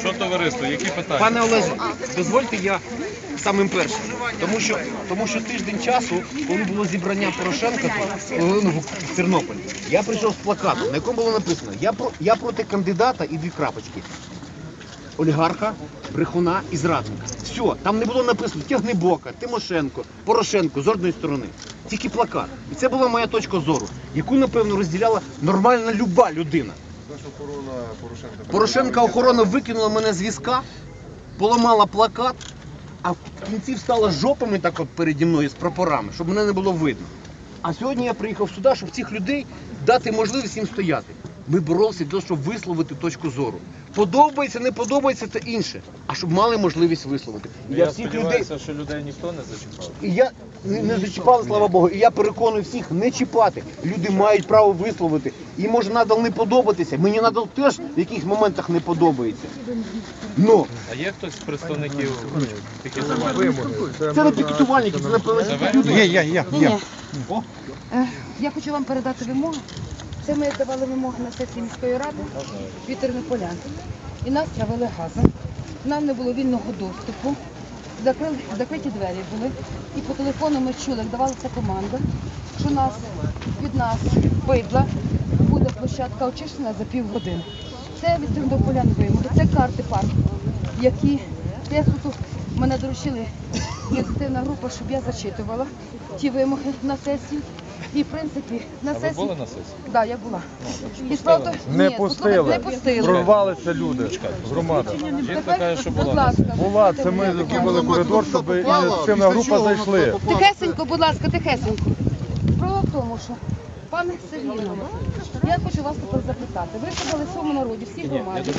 Що товариство, які питання? Пане Олеже, дозвольте я самим першим. Тому що, тому що тиждень часу, коли було зібрання Порошенка в Тернополі, я прийшов з плакатом, на якому було написано Я, про, я проти кандидата і дві крапочки. Олігарха, брехуна і зрадника. Все, там не було написано Тягнебока, Тимошенко, Порошенко з одної сторони. Тільки плакат. І це була моя точка зору, яку, напевно, розділяла нормальна люба людина. Порошенка охорона викинула мене з візка, поламала плакат, а в кінці встала жопами так от переді мною з прапорами, щоб мене не було видно. А сьогодні я приїхав сюди, щоб цих людей дати можливість їм стояти. Ми боролися для того, щоб висловити точку зору. Подобається, не подобається, це інше. А щоб мали можливість висловити. І Я, я всіх людей, сподіваюся, що людей ніхто не зачіпав. і я не, не зачіпали, слава Богу. І я переконую всіх не чіпати. Люди мають право висловити. І може надал не подобатися. Мені надал теж в якихось моментах не подобається. Ну, А є хтось з представників пікетування? це не пікетувальники, це Це люди. Є, є, є, Ні, ні. Е, Я хочу вам передати вимоги. Це ми давали вимоги на сесії міської ради від тернополян. І нас травили газом. Нам не було вільного доступу. Закрили, закриті двері були. І по телефону ми чули, як давалася команда, що нас від нас бидла буде площадка очищена за півгодини. Це від тернополян вимоги. Це карти парку, які я мене доручили ініціативна група, щоб я зачитувала ті вимоги на сесію. І в принципі на А ви сесії. були на сесії? Да, я була. І справа Не Ні, пустили. Не пустили. Прорвалися люди. Громада. Жінка каже, що була будь на ласка. Була, це ми зробили коридор, щоб ініціативна група зайшли. Тихесенько, будь ласка, тихесенько. Справа в тому, що пане Сергію, я хочу вас тепер запитати. Ви сказали своєму народі, всі громаді.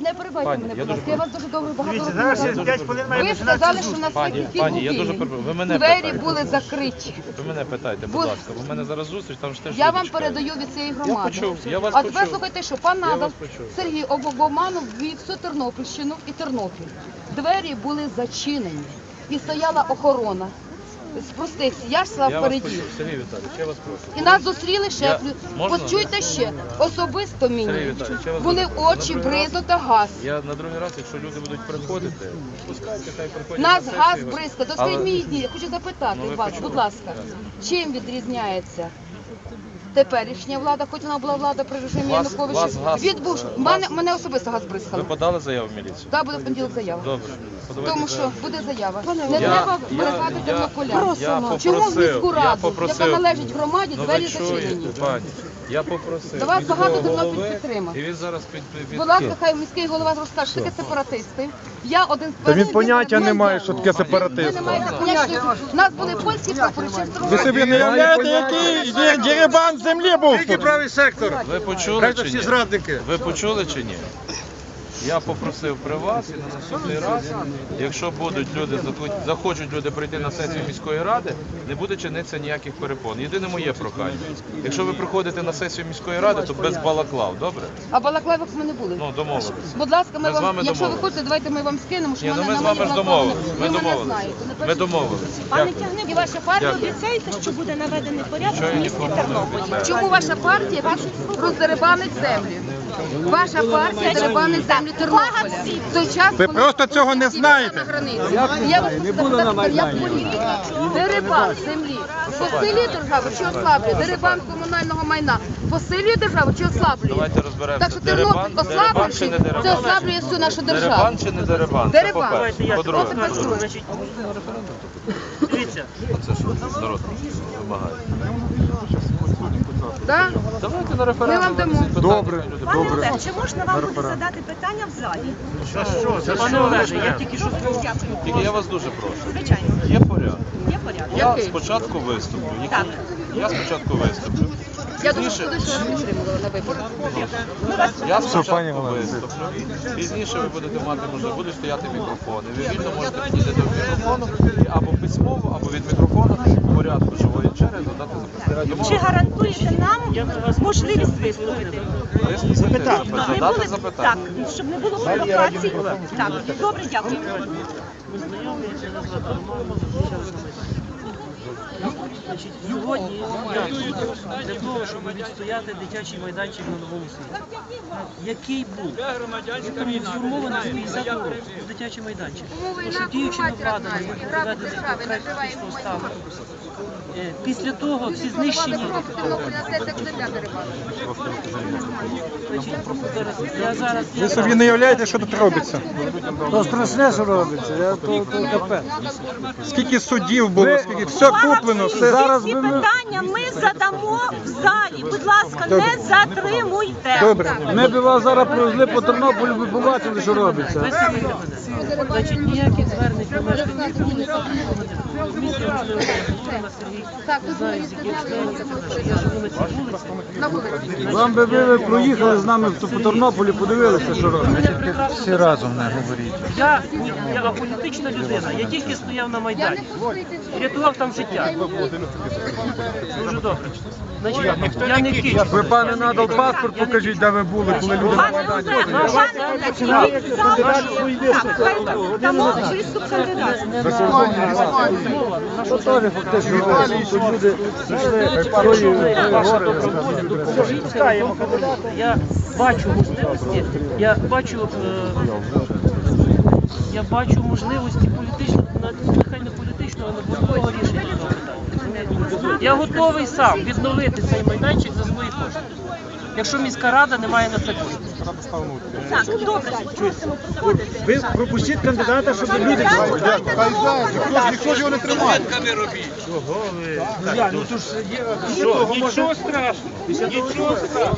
Не, перебивайте мене, будь ласка. Я вас дуже добре багато Дивіться, років зараз знаю. 5 хвилин має Ви починатися сказали, зустріч. що на Пані, світі пані, я дуже перепрошую. Ви мене Двері були закриті. Ви мене питайте, будь Бу- ласка, бо в мене зараз зустріч, там ж теж Я люди вам чекають. передаю від цієї громади. почув, я вас а тепер почув. слухайте, що пан Я Надал вас почув. Сергій обманом ввів всю Тернопільщину і Тернопіль. Двері були зачинені і стояла охорона. З простих я слав Я впереді. Сергій Віталійович, я вас прошу. І нас зустріли ще. Можна? Почуйте ще, особисто Сергій мені. Віталійович, я вас Були прошу. очі, На другий раз- бризо та газ. Я на другий раз, якщо люди будуть приходити, пускайте, хай приходять. Нас на сесію. газ бризка. То Але- скажіть мені, я хочу запитати Ну, ви вас, почули. будь ласка, чим відрізняється теперішня влада, хоч вона була влада при режимі Вас- Януковича, вас газ, від Буш. е, Мене, вас- мене особисто газ Ви подали заяву в міліцію? Так, буде в понеділок заява. Добре. Подавайте Тому що заяву. буде заява. Не Я- треба я- брехати я- тернополян. я Чому в попросив, міську я раду, попросив. яка належить громаді, Ну, двері чуєте, зачинені? пані. Я попросив До вас міського багато тернопіль голови, підтримати. І він зараз під, під, Будь ласка, хай міський голова розкаже, що таке сепаратисти. Я один з Та він перших, поняття який не має, що таке Ви не сепаратист. маєте поняття. У нас були польські прапори, Ви собі не уявляєте, який де- дерибан землі був Який тут? правий сектор. Ви почули чи ні? зрадники. Ви почули чи ні? Я попросив при вас і на наступний раз, якщо будуть люди захочуть люди прийти на сесію міської ради, не буде чинитися ніяких перепон. Єдине моє прохання. Якщо ви приходите на сесію міської ради, то без балаклав, добре? А балаклавок ми не були. Ну домовились. Будь ласка, ми, Ми вам, якщо ви домовились. хочете, давайте ми вам скинемо, що Ні, ну мене ми з на вами мені ж наклали. домовились. Ми Ви домовились. не Ми домовились. Пане Дякую. І ваша партія обіцяєте, що буде наведений порядок в місті Тернополі? Чому ваша партія роздерибанить землю? Ваша партія дерибанить землю Тернополя. В той час, Ви коли просто цього не знаєте. на границі. Я вас хочу запитати, як політика. Дерибан землі посилює державу чи ослаблює? Дерибан комунального майна посилює державу чи ослаблює? Давайте розберемося. Так що Тернопіль дерибан чи не ослаблює, це ослаблює всю нашу державу. Дерибан чи не дерибан? Це Дерибан. по-перше. По-друге, От тепер друге. Дивіться, оце що народ вимагає. Да? Давайте на Ми референдум. вам дамо. винесіть питання, Добре. люди Пане Добре. Олег, чи можна вам буде задати питання в залі? за що? За Пане? Олеже, я тільки що. Тільки я вас дуже прошу. Звичайно, Є порядок. є порядок. Я Який? спочатку виступлю. Так. Я спочатку виступлю. Я Пізніше- що вас підтримувала на виборах. Я пані спочатку виступлю. Пізніше ви будете мати можливість, будуть стояти мікрофони. Ви вільно можете підійти до мікрофону і або письмово, або від мікрофону в порядку живої черги додати запитання. Чи Домовились? Гарантуєте нам можливість виступити? Виступити, Не були- Так, щоб не було провокацій. Так, добре, дякую. Ми знайомі, мене не зустрічалися на Майдані. Сьогодні для того, щоб відстояти дитячий майданчик на новому світі. Який був сформований з 50 років дитячий майданчик. Тому що діючими владами був проведений проект технічного стану. Е, Після того всі знищені. Я зараз Ви собі не уявляєте, що тут робиться? То страшне, що робиться, я то, то. Скільки судів було, скільки все куплено, все. Зараз Всі питання ми задамо в залі. Будь ласка, не затримуйте. Добре. Ми б вас зараз привезли по Тернополю, ви побачили, що робиться. Значить, ніяких звернень до мешканців вулиці Комісія, можливо, Ігорна Сергій, не знаю, з яких членів, я живу на цій вулиці. Вам би ви проїхали з нами по Тернополі, подивилися, що робиться. Всі разом не говоріть. Я, я аполітична людина, я тільки стояв на Майдані. Рятував там життя. Дуже добре. Значить, я не кич. Ви, пане, надал паспорт, покажіть, де ви були, коли люди на Пане Майдані. Що теж фактично. Тут люди прийшли свої гори. Я бачу можливості, я бачу, я бачу можливості політичного, на- нехай не політичного, але будь-якого рішення цього питання. Я готовий сам відновити цей майданчик за свої кошти. Якщо міська рада не має на це коштів. Так, добре, просимо проводити. Ви пропустіть кандидата, щоб люди... Ніхто ж його не тримає. Нічого страшного. Нічого страшного.